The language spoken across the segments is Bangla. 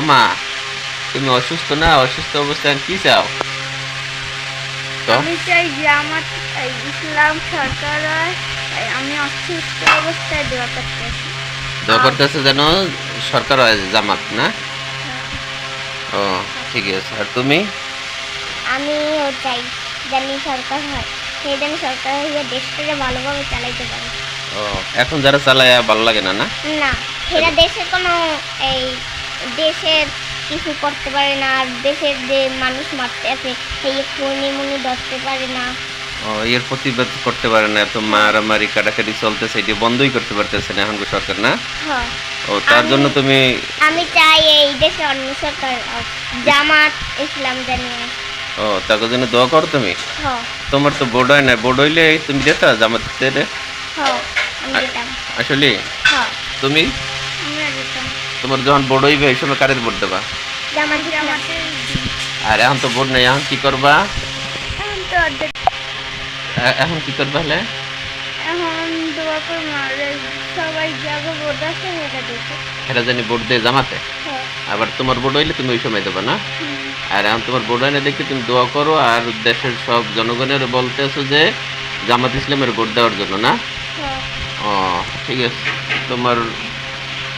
মা তুমি অসুস্থ না? অসুস্থ অবস্থায় কি চাও? তো? আমি চাই যে আমার এই ইসলাম সরকার আমি অসুস্থ অবস্থায় দোয়া করতেছি। দোয়া করতেছে যেন সরকার হয় জামাত না? ও ঠিক আছে। আর তুমি? চাই জানি সরকার হয় সেই যেন সরকার হয়ে দেশটাকে ভালোভাবে চালাইতে পারে। ও এখন যারা চালায় ভালো লাগে না না? না সেটা দেশে কোনো এই দেশের কিছু করতে পারে না আর দেশের যে মানুষ মারতে আছে সেই খুনি মুনি ধরতে পারে না। ও এর প্রতিবাদ করতে পারে না এত মারামারি কাটাকাটি চলতেছে এটি বন্ধই করতে পারতেছে না এখন সরকার না? হ্যাঁ। ও তার জন্য তুমি আমি চাই এই দেশে অন্য সরকার জামাত ইসলাম জানিয়ে ও তার জন্য দোয়া করো তুমি? তোমার তো বোর্ড হয় না বোর্ড হইলে তুমি যেতা জামাতে রে? হ আমি যেতাম। আসলে? তুমি? তোমার যখন বোর্ড হইবে এই সময় কারের ভোট দেবা? আর এখন তো বোর্ড নেই এখন কি করবা? এখন কি করবা হলে বোর্ড এরা জানি দিয়ে জামাতে? হ্যাঁ। আবার তোমার বোর্ড হইলে তুমি ওই সময় দেবা না? আর এখন তোমার বোর্ড দেখে তুমি দোয়া করো আর দেশের সব জনগণের বলতেছো যে জামাত ইসলামের ভোট দেওয়ার জন্য না? হ্যাঁ। ও ঠিক আছে। তোমার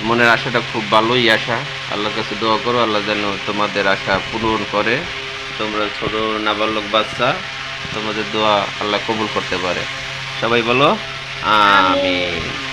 মনের আশাটা খুব ভালোই আশা। আল্লাহর কাছে দোয়া করো, আল্লাহ যেন তোমাদের আশা পূরণ করে। তোমরা ছোট নাবালক বাচ্চা, তোমাদের দোয়া আল্লাহ কবুল করতে পারে। সবাই বলো, আমিন।